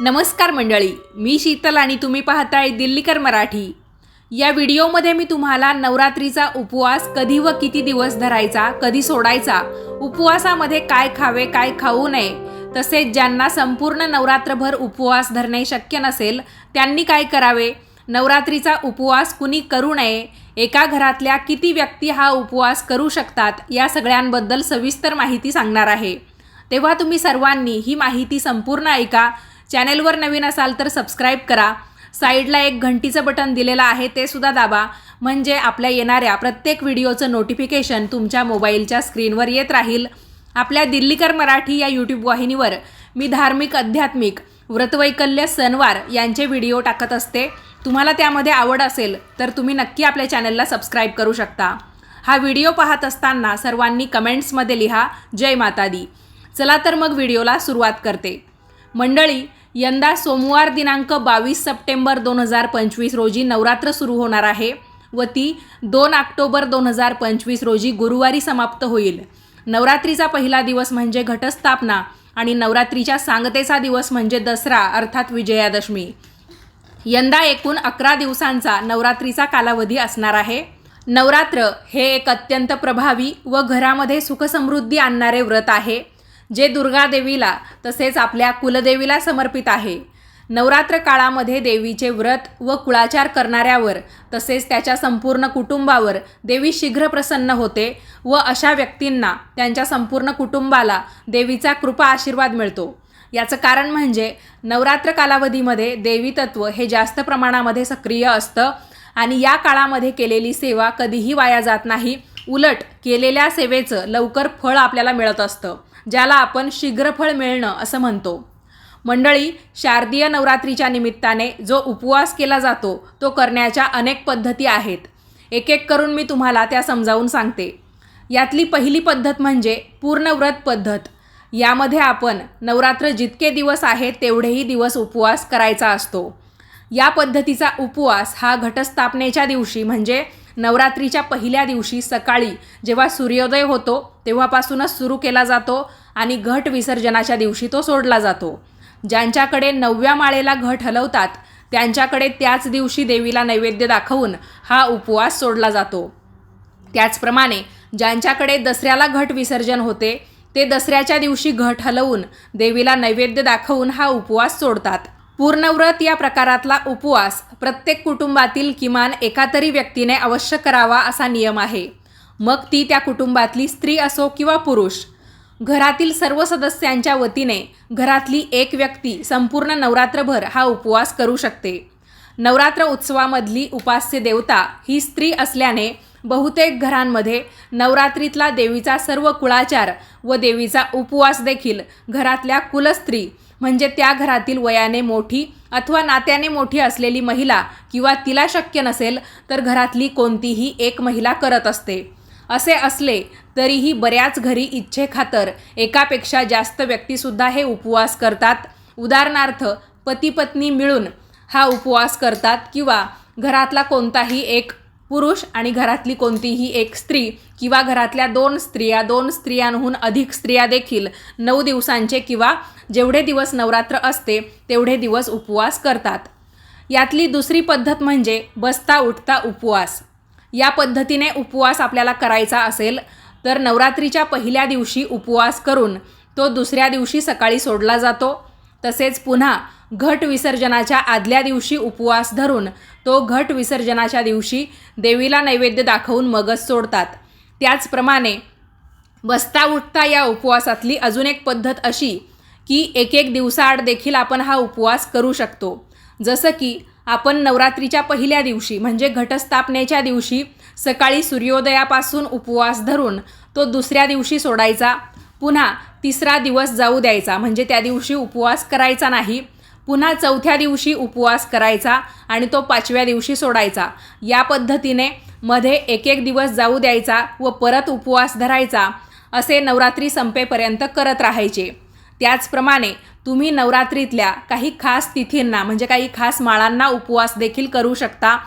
नमस्कार मंडळी मी शीतल आणि तुम्ही पाहताय दिल्लीकर मराठी. या व्हिडिओमध्ये मी तुम्हाला नवरात्रीचा उपवास कधी व किती दिवस धरायचा कधी सोडायचा उपवासामध्ये काय खावे काय खाऊ नये तसेच ज्यांना संपूर्ण नवरात्रभर उपवास धरणे शक्य नसेल त्यांनी काय करावे? नवरात्रीचा उपवास कुणी करू नये? एका घरातल्या किती व्यक्ती हा उपवास करू शकतात? या सगळ्यांबद्दल सविस्तर माहिती सांगणार आहे. तेव्हा तुम्ही सर्वांनी ही माहिती संपूर्ण ऐका. चॅनेलवर नवीन असाल तर सबस्क्राईब करा. साईडला एक घंटीचं बटन दिलेलं आहे ते सुद्धा दाबा. म्हणजे आपल्या येणाऱ्या प्रत्येक व्हिडिओचं नोटिफिकेशन तुमच्या मोबाईलच्या स्क्रीनवर येत राहील. आपल्या दिल्लीकर मराठी या यूट्यूब वाहिनीवर मी धार्मिक आध्यात्मिक व्रतवैकल्य सणवार यांचे व्हिडिओ टाकत असते. तुम्हाला त्यामध्ये आवड असेल तर तुम्ही नक्की आपल्या चॅनलला सबस्क्राईब करू शकता. हा व्हिडिओ पाहत असताना सर्वांनी कमेंट्समध्ये लिहा जय माता दी चला तर मग व्हिडिओला सुरुवात करते. मंडळी यंदा सोमवार दिनांक बावीस सप्टेंबर दोन हजार पंचवीस रोजी नवरात्र सुरू होणार आहे व ती दोन ऑक्टोबर दोन हजार पंचवीस रोजी गुरुवारी समाप्त होईल. नवरात्रीचा पहिला दिवस म्हणजे घटस्थापना आणि नवरात्रीच्या सांगतेचा दिवस म्हणजे दसरा अर्थात विजयादशमी. यंदा एकूण अकरा दिवसांचा नवरात्रीचा कालावधी असणार आहे. नवरात्र हे एक अत्यंत प्रभावी व घरामध्ये सुखसमृद्धी आणणारे व्रत आहे. जे दुर्गादेवीला तसेच आपल्या कुलदेवीला समर्पित आहे. नवरात्र काळामध्ये देवीचे व्रत व कुळाचार करणाऱ्यावर तसेच त्याच्या संपूर्ण कुटुंबावर देवी शीघ्र प्रसन्न होते व अशा व्यक्तींना त्यांच्या संपूर्ण कुटुंबाला देवीचा कृपा आशीर्वाद मिळतो. याचं कारण म्हणजे नवरात्र कालावधीमध्ये देवी तत्व हे जास्त प्रमाणामध्ये सक्रिय असतं आणि या काळामध्ये केलेली सेवा कधीही वाया जात नाही. उलट केलेल्या सेवेचं लवकर फळ आपल्याला मिळत असतं. ज्याला आपण शीघ्रफळ मिळणं असं म्हणतो. मंडळी शारदीय नवरात्रीच्या निमित्ताने जो उपवास केला जातो तो करण्याच्या अनेक पद्धती आहेत. एक एक करून मी तुम्हाला त्या समजावून सांगते. यातली पहिली पद्धत म्हणजे पूर्ण व्रत पद्धत. यामध्ये आपण नवरात्र जितके दिवस आहेत तेवढेही दिवस उपवास करायचा असतो. या पद्धतीचा उपवास हा घटस्थापनेच्या दिवशी म्हणजे नवरात्रीच्या पहिल्या दिवशी सकाळी जेव्हा सूर्योदय होतो तेव्हापासूनच सुरू केला जातो आणि घट विसर्जनाच्या दिवशी तो सोडला जातो. ज्यांच्याकडे नवव्या माळेला घट हलवतात त्यांच्याकडे त्याच दिवशी देवीला नैवेद्य दाखवून हा उपवास सोडला जातो. त्याचप्रमाणे ज्यांच्याकडे दसऱ्याला घट विसर्जन होते ते दसऱ्याच्या दिवशी घट हलवून देवीला नैवेद्य दाखवून हा उपवास सोडतात. पूर्णव्रत या प्रकारातला उपवास प्रत्येक कुटुंबातील किमान एका तरी व्यक्तीने अवश्य करावा असा नियम आहे. मग ती त्या कुटुंबातली स्त्री असो किंवा पुरुष घरातील सर्व सदस्यांच्या वतीने घरातली एक व्यक्ती संपूर्ण नवरात्रभर हा उपवास करू शकते. नवरात्र उत्सवामधली उपास्य देवता ही स्त्री असल्याने बहुतेक घरांमध्ये नवरात्रीतला देवीचा सर्व कुळाचार व देवीचा उपवास देखील घरातल्या कुलस्त्री म्हणजे त्या घरातील वयाने मोठी अथवा नात्याने मोठी असलेली महिला किंवा तिला शक्य नसेल तर घरातली कोणतीही एक महिला करत असते. असे असले तरीही बऱ्याच घरी इच्छेखातर एकापेक्षा जास्त व्यक्तीसुद्धा हे उपवास करतात. उदाहरणार्थ पती पत्नी मिळून हा उपवास करतात किंवा घरातला कोणताही एक पुरुष आणि घरातली कोणतीही एक स्त्री किंवा घरातल्या दोन स्त्रिया दोन स्त्रियांहून अधिक स्त्रिया देखील नऊ दिवसांचे किंवा जेवढे दिवस नवरात्र असते तेवढे दिवस उपवास करतात. यातली दुसरी पद्धत म्हणजे बसता उठता उपवास. या पद्धतीने उपवास आपल्याला करायचा असेल तर नवरात्रीच्या पहिल्या दिवशी उपवास करून तो दुसऱ्या दिवशी सकाळी सोडला जातो. तसेच पुन्हा घट विसर्जनाच्या आदल्या दिवशी उपवास धरून तो घट विसर्जनाच्या दिवशी देवीला नैवेद्य दाखवून मगच सोडतात. त्याचप्रमाणे बसता उठता या उपवासातली अजून एक पद्धत अशी की एक एक दिवसाआड देखील आपण हा उपवास करू शकतो. जसं की आपण नवरात्रीच्या पहिल्या दिवशी म्हणजे घटस्थापनेच्या दिवशी सकाळी सूर्योदयापासून उपवास धरून तो दुसऱ्या दिवशी सोडायचा. पुन्हा तिसरा दिवस जाऊ द्यायचा. म्हणजे त्या दिवशी उपवास करायचा नाही. पुन्हा चौथ्या दिवशी उपवास करायचा आणि तो पाचव्या दिवशी सोडायचा. या पद्धतीने मध्ये एक एक दिवस जाऊ द्यायचा व परत उपवास धरायचा असे नवरात्री संपेपर्यंत करत राहायचे. त्याचप्रमाणे तुम्ही नवरात्रीतल्या काही खास तिथींना म्हणजे काही खास माळांना उपवास देखील करू शकता.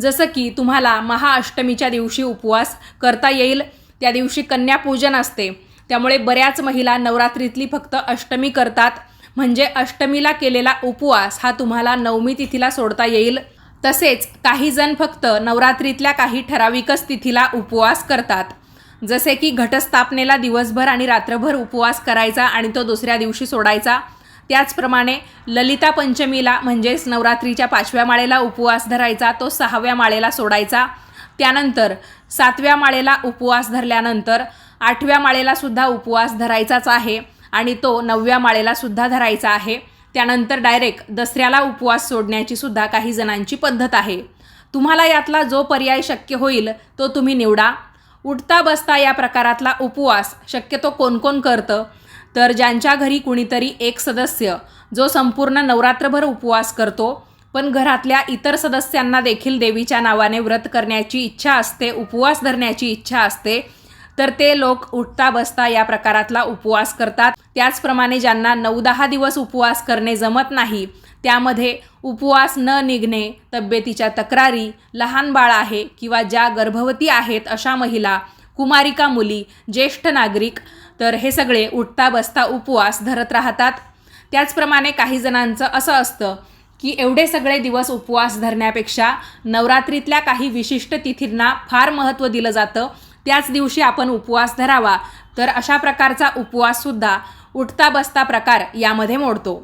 जसं की तुम्हाला महाअष्टमीच्या दिवशी उपवास करता येईल. त्या दिवशी कन्यापूजन असते. त्यामुळे बऱ्याच महिला नवरात्रीतली फक्त अष्टमी करतात. म्हणजे अष्टमीला केलेला उपवास हा तुम्हाला नवमी तिथीला सोडता येईल. तसेच काही जण फक्त नवरात्रीतल्या काही ठराविकच तिथीला उपवास करतात. जसे की घटस्थापनेला दिवसभर आणि रात्रभर उपवास करायचा आणि तो दुसऱ्या दिवशी सोडायचा. त्याचप्रमाणे ललिता पंचमीला म्हणजेच नवरात्रीच्या पाचव्या माळेला उपवास धरायचा तो सहाव्या माळेला सोडायचा. त्यानंतर सातव्या माळेला उपवास धरल्यानंतर आठव्या माळेला सुद्धा उपवास धरायचाच आहे आणि तो नवव्या माळेला सुद्धा धरायचा आहे. त्यानंतर डायरेक्ट दसऱ्याला उपवास सोडण्याची सुद्धा काही जणांची पद्धत आहे. तुम्हाला यातला जो पर्याय शक्य होईल तो तुम्ही निवडा. उठता बसता या प्रकारातला उपवास शक्यतो कोण कोण करतं? तर ज्यांच्या घरी कुणीतरी एक सदस्य जो संपूर्ण नवरात्रभर उपवास करतो पण घरातल्या इतर सदस्यांना देखील देवीच्या नावाने व्रत करण्याची इच्छा असते उपवास धरण्याची इच्छा असते तर ते लोक उठता बसता या प्रकारातला उपवास करतात. त्याचप्रमाणे ज्यांना नऊ दहा दिवस उपवास करणे जमत नाही त्यामध्ये उपवास न निघणे तब्येतीच्या तक्रारी लहान बाळ आहे किंवा ज्या गर्भवती आहेत अशा महिला कुमारिका मुली ज्येष्ठ नागरिक तर हे सगळे उठता बसता उपवास धरत राहतात. त्याचप्रमाणे काही जणांचं असं असतं की एवढे सगळे दिवस उपवास धरण्यापेक्षा नवरात्रीतल्या काही विशिष्ट तिथींना फार महत्त्व दिलं जातं. त्याच दिवशी आपण उपवास धरावा. तर अशा प्रकारचा उपवाससुद्धा उठता बसता प्रकार यामध्ये मोडतो.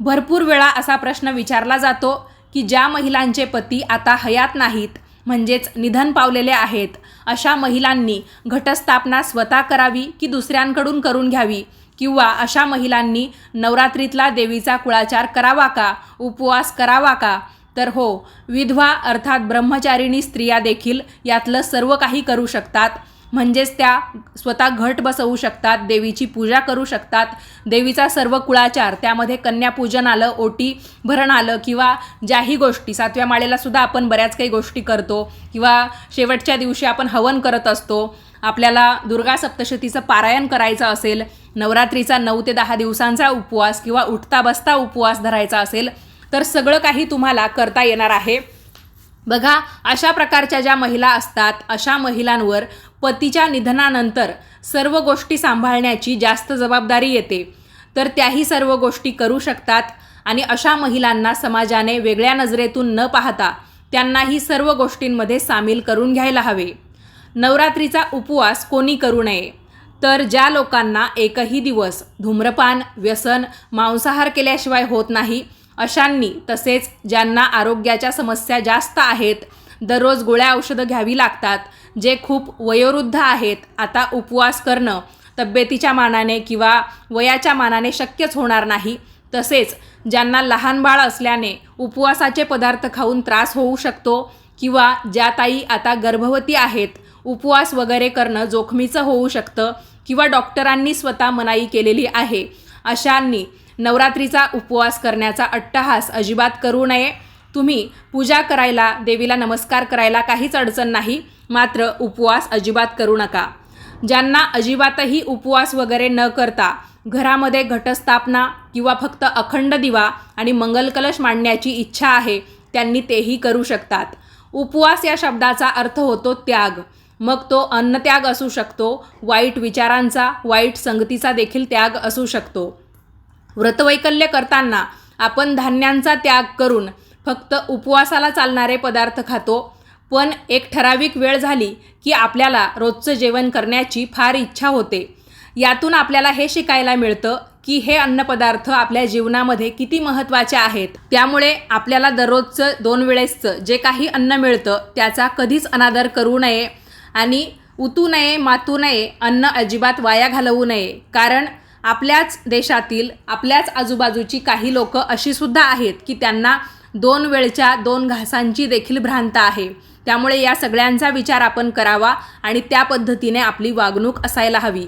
भरपूर वेळा असा प्रश्न विचारला जातो की ज्या महिलांचे पती आता हयात नाहीत म्हणजेच निधन पावलेले आहेत अशा महिलांनी घटस्थापना स्वतः करावी की दुसऱ्यांकडून करून घ्यावी? किंवा अशा महिलांनी नवरात्रीतला देवीचा कुळाचार करावा का? उपवास करावा का? तर हो विधवा अर्थात ब्रह्मचारिणी स्त्रिया देखील यातलं सर्व काही करू शकतात. म्हणजेच त्या स्वतः घट बसवू शकतात देवीची पूजा करू शकतात. देवीचा सर्व कुळाचार त्यामध्ये कन्यापूजन आलं ओटी भरण आलं किंवा ज्याही गोष्टी सातव्या माळेला सुद्धा आपण बऱ्याच काही गोष्टी करतो किंवा शेवटच्या दिवशी आपण हवन करत असतो. आपल्याला दुर्गा सप्तशतीचं पारायण करायचं असेल नवरात्रीचा नऊ ते दहा दिवसांचा उपवास किंवा उठता बसता उपवास धरायचा असेल तर सगळं काही तुम्हाला करता येणार आहे. बघा अशा प्रकारच्या ज्या महिला असतात अशा महिलांवर पतीच्या निधनानंतर सर्व गोष्टी सांभाळण्याची जास्त जबाबदारी येते. तर त्याही सर्व गोष्टी करू शकतात आणि अशा महिलांना समाजाने वेगळ्या नजरेतून न पाहता त्यांनाही सर्व गोष्टींमध्ये सामील करून घ्यायला हवे. नवरात्रीचा उपवास कोणी करू नये. तर ज्या लोकांना एकही दिवस धूम्रपान व्यसन मांसाहार केल्याशिवाय होत नाही अशांनी तसेच ज्यांना आरोग्याच्या समस्या जास्त आहेत दररोज गोळ्या औषधं घ्यावी लागतात जे खूप वयोवृद्ध आहेत आता उपवास करणं तब्येतीच्या मानाने किंवा वयाच्या मानाने शक्यच होणार नाही. तसेच ज्यांना लहान बाळ असल्याने उपवासाचे पदार्थ खाऊन त्रास होऊ शकतो किंवा ज्या ताई आता गर्भवती आहेत उपवास वगैरे करणं जोखमीचं होऊ शकतं किंवा डॉक्टरांनी स्वतः मनाई केलेली आहे अशांनी नवरात्रीचा उपवास करण्याचा अट्टहास अजिबात करू नये. तुम्ही पूजा करायला देवीला नमस्कार करायला काहीच अडचण नाही मात्र उपवास अजिबात करू नका. ज्यांना अजिबातही उपवास वगैरे न करता घरामध्ये घटस्थापना किंवा फक्त अखंड दिवा आणि मंगलकलश मांडण्याची इच्छा आहे त्यांनी तेही करू शकतात. उपवास या शब्दाचा अर्थ होतो त्याग. मग तो अन्नत्याग असू शकतो वाईट विचारांचा वाईट संगतीचा देखील त्याग असू शकतो. व्रतवैकल्य करताना आपण धान्यांचा त्याग करून फक्त उपवासाला चालणारे पदार्थ खातो. पण एक ठराविक वेळ झाली की आपल्याला रोजचं जेवण करण्याची फार इच्छा होते. यातून आपल्याला हे शिकायला मिळतं की हे अन्नपदार्थ आपल्या जीवनामध्ये किती महत्त्वाचे आहेत. त्यामुळे आपल्याला दररोजचं दोन वेळेसचं जे काही अन्न मिळतं त्याचा कधीच अनादर करू नये आणि उतू नये मातू नये अन्न अजिबात वाया घालवू नये. कारण आपल्याच देशातील आपल्याच आजूबाजूची काही लोक अशी सुद्धा आहेत की त्यांना दोन वेळच्या दोन घासांची देखील भ्रांत आहे. त्यामुळे या सगळ्यांचा विचार आपण करावा आणि त्या पद्धतीने आपली वागणूक असायला हवी.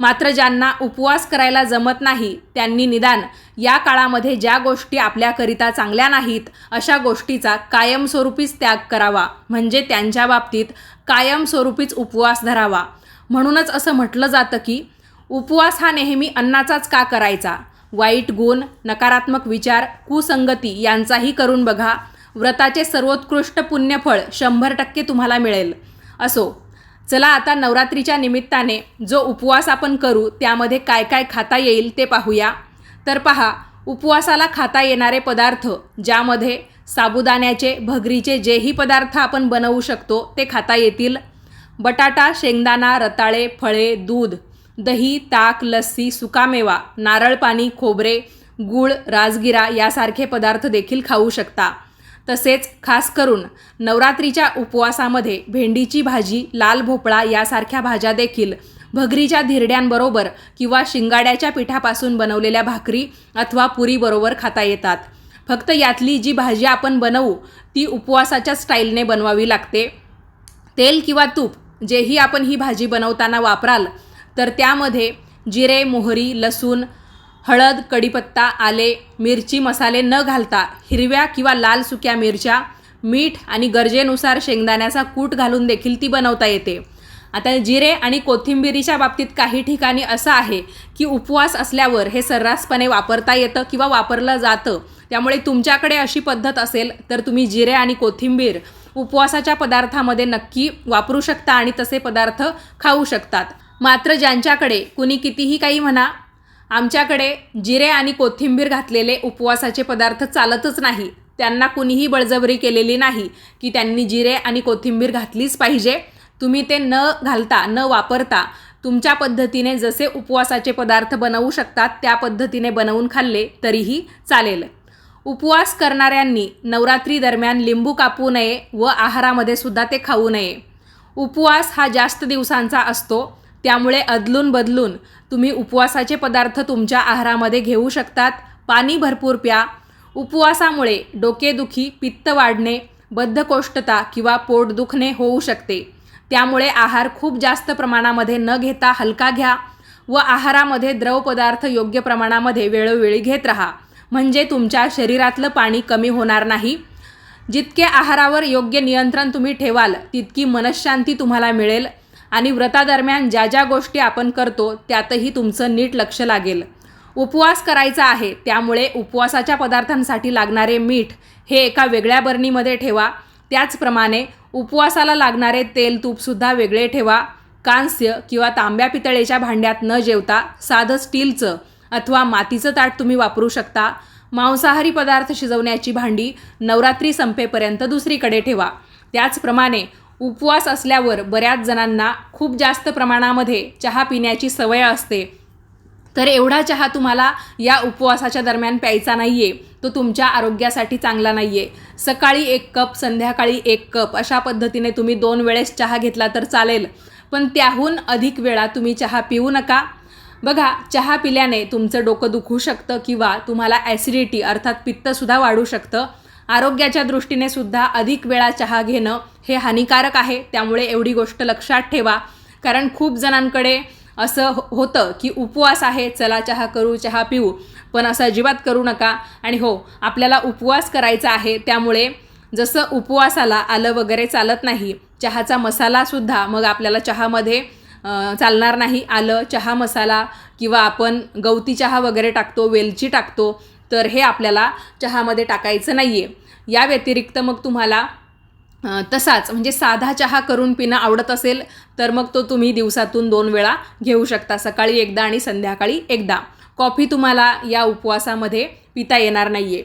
मात्र ज्यांना उपवास करायला जमत नाही त्यांनी निदान या काळामध्ये ज्या गोष्टी आपल्याकरिता चांगल्या नाहीत अशा गोष्टीचा कायमस्वरूपीच त्याग करावा. म्हणजे त्यांच्या बाबतीत कायमस्वरूपीच उपवास धरावा. म्हणूनच असं म्हटलं जातं की उपवास हा नेहमी अन्नाचाच का करायचा? वाईट गुण नकारात्मक विचार कुसंगती यांचाही करून बघा. व्रताचे सर्वोत्कृष्ट पुण्यफळ शंभर टक्के तुम्हाला मिळेल. असो चला आता नवरात्रीच्या निमित्ताने जो उपवास आपण करू त्यामध्ये काय काय खाता येईल ते पाहूया. तर पहा उपवासाला खाता येणारे पदार्थ ज्यामध्ये साबुदाण्याचे भगरीचे जेही पदार्थ आपण बनवू शकतो ते खाता येतील. बटाटा शेंगदाणा रताळे फळे दूध दही ताक लस्सी सुकामेवा नारळ पाणी खोबरे गूळ राजगिरा यासारखे पदार्थ देखील खाऊ शकता. तसेच खास करून नवरात्रीच्या उपवासामध्ये भेंडीची भाजी लाल भोपळा यासारख्या भाज्या देखील भगरीच्या धिरड्यांबरोबर किंवा शिंगाड्याच्या पिठापासून बनवलेल्या भाकरी अथवा पुरीबरोबर खाता येतात. फक्त यातली जी भाजी आपण बनवू ती उपवासाच्या स्टाईलने बनवावी लागते. तेल किंवा तूप जेही आपण ही भाजी बनवताना वापराल तर त्यामध्ये जिरे मोहरी लसूण हळद कढीपत्ता आले मिरची मसाले न घालता हिरव्या किंवा लाल सुक्या मिरच्या मीठ आणि गरजेनुसार शेंगदाण्याचा कूट घालून देखील ती बनवता येते. आता जिरे आणि कोथिंबिरीच्या बाबतीत काही ठिकाणी असं आहे की उपवास असल्यावर हे सर्रासपणे वापरता येतं किंवा वापरलं जातं. त्यामुळे तुमच्याकडे अशी पद्धत असेल तर तुम्ही जिरे आणि कोथिंबीर उपवासाच्या पदार्थामध्ये नक्की वापरू शकता आणि तसे पदार्थ खाऊ शकतात. मात्र ज्यांच्याकडे कुणी कितीही काही म्हणा आमच्याकडे जिरे आणि कोथिंबीर घातलेले उपवासाचे पदार्थ चालतच नाही. त्यांना कुणीही बळजबरी केलेली नाही की त्यांनी जिरे आणि कोथिंबीर घातलीच पाहिजे. तुम्ही ते न घालता न वापरता तुमच्या पद्धतीने जसे उपवासाचे पदार्थ बनवू शकतात त्या पद्धतीने बनवून खाल्ले तरीही चालेल. उपवास करणाऱ्यांनी नवरात्री दरम्यान लिंबू कापू नये व आहारामध्ये सुद्धा ते खाऊ नये. उपवास हा जास्त दिवसांचा असतो. त्यामुळे अदलून बदलून तुम्ही उपवासाचे पदार्थ तुमच्या आहारामध्ये घेऊ शकतात. पाणी भरपूर प्या. उपवासामुळे डोकेदुखी पित्त वाढणे बद्धकोष्ठता किंवा पोट दुखणे होऊ शकते. त्यामुळे आहार खूप जास्त प्रमाणामध्ये न घेता हलका घ्या व आहारामध्ये द्रव पदार्थ योग्य प्रमाणामध्ये वेळोवेळी घेत राहा. म्हणजे तुमच्या शरीरातलं पाणी कमी होणार नाही. जितके आहारावर योग्य नियंत्रण तुम्ही ठेवाल तितकी मनशांती तुम्हाला मिळेल. आणि व्रतादरम्यान ज्या ज्या गोष्टी आपण करतो त्यातही तुमचं नीट लक्ष लागेल. उपवास करायचा आहे त्यामुळे उपवासाच्या पदार्थांसाठी लागणारे मीठ हे एका वेगळ्या बरणीमध्ये ठेवा. त्याचप्रमाणे उपवासाला लागणारे तेल तूपसुद्धा वेगळे ठेवा. कांस्य किंवा तांब्या पितळेच्या भांड्यात न जेवता साधं स्टीलचं अथवा मातीचं ताट तुम्ही वापरू शकता. मांसाहारी पदार्थ शिजवण्याची भांडी नवरात्री संपेपर्यंत दुसरीकडे ठेवा. त्याचप्रमाणे उपवास असल्यावर बऱ्याच जणांना खूप जास्त प्रमाणामध्ये चहा पिण्याची सवय असते. तर एवढा चहा तुम्हाला या उपवासाच्या दरम्यान प्यायचा नाही आहे तो तुमच्या आरोग्यासाठी चांगला नाही आहे सकाळी एक कप संध्याकाळी एक कप अशा पद्धतीने तुम्ही दोन वेळेस चहा घेतला तर चालेल. पण त्याहून अधिक वेळा तुम्ही चहा पिऊ नका. बघा चहा पिल्याने तुमचं डोकं दुखू शकतं किंवा तुम्हाला ॲसिडिटी अर्थात पित्तसुद्धा वाढू शकतं. आरोग्याच्या दृष्टीने सुद्धा अधिक वेळा चहा घेणं हे हानिकारक आहे. त्यामुळे एवढी गोष्ट लक्षात ठेवा. कारण खूप जणांकडे असं हो- होतं की उपवास आहे चला चहा करू चहा पिऊ पण असं अजिबात करू नका. आणि हो आपल्याला उपवास करायचा आहे त्यामुळे जसं उपवासाला आलं वगैरे चालत नाही चहाचा मसालासुद्धा मग आपल्याला चहामध्ये चालणार नाही. आलं चहा मसाला किंवा आपण गवती चहा वगैरे टाकतो वेलची टाकतो तर हे आपल्याला चहामध्ये टाकायचं नाही आहे या व्यतिरिक्त मग तुम्हाला तसाच म्हणजे साधा चहा करून पिणं आवडत असेल तर मग तो तुम्ही दिवसातून दोन वेळा घेऊ शकता सकाळी एकदा आणि संध्याकाळी एकदा. कॉफी तुम्हाला या उपवासामध्ये पिता येणार नाही आहे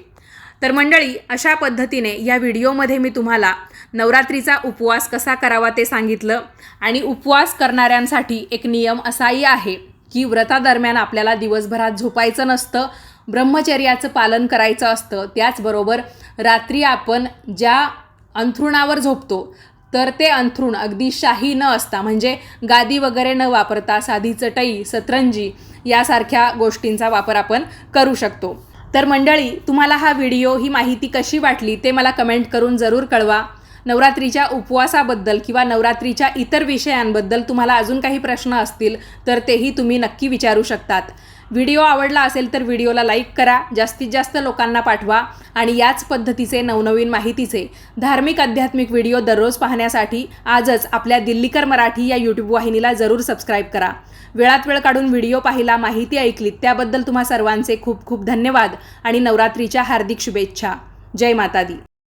तर मंडळी अशा पद्धतीने या व्हिडिओमध्ये मी तुम्हाला नवरात्रीचा उपवास कसा करावा ते सांगितलं आणि उपवास करणाऱ्यांसाठी एक नियम असाही आहे की व्रतादरम्यान आपल्याला दिवसभरात झोपायचं नसतं ब्रह्मचर्याचं पालन करायचं असतं त्याचबरोबर रात्री आपण ज्या अंथरुणावर झोपतो तर ते अंथरूण अगदी शाही न असता म्हणजे गादी वगैरे न वापरता साधी चटई सतरंजी यासारख्या गोष्टींचा वापर आपण करू शकतो. तर मंडळी तुम्हाला हा व्हिडिओ ही माहिती कशी वाटली ते मला कमेंट करून जरूर कळवा. नवरात्रीच्या उपवासाबद्दल किंवा नवरात्रीच्या इतर विषयांबद्दल तुम्हाला अजून काही प्रश्न असतील तर तेही तुम्ही नक्की विचारू शकतात. व्हिडिओ आवडला असेल तर व्हिडिओला लाईक करा जास्तीत जास्त लोकांना पाठवा आणि याच पद्धतीचे नवनवीन माहितीचे धार्मिक आध्यात्मिक व्हिडिओ दररोज पाहण्यासाठी आजच आपल्या दिल्लीकर मराठी या यूट्यूब वाहिनीला जरूर सबस्क्राईब करा. वेळात वेळ काढून व्हिडिओ पाहिला माहिती ऐकलीत त्याबद्दल तुम्हा सर्वांचे खूप खूप धन्यवाद आणि नवरात्रीच्या हार्दिक शुभेच्छा. जय माता दी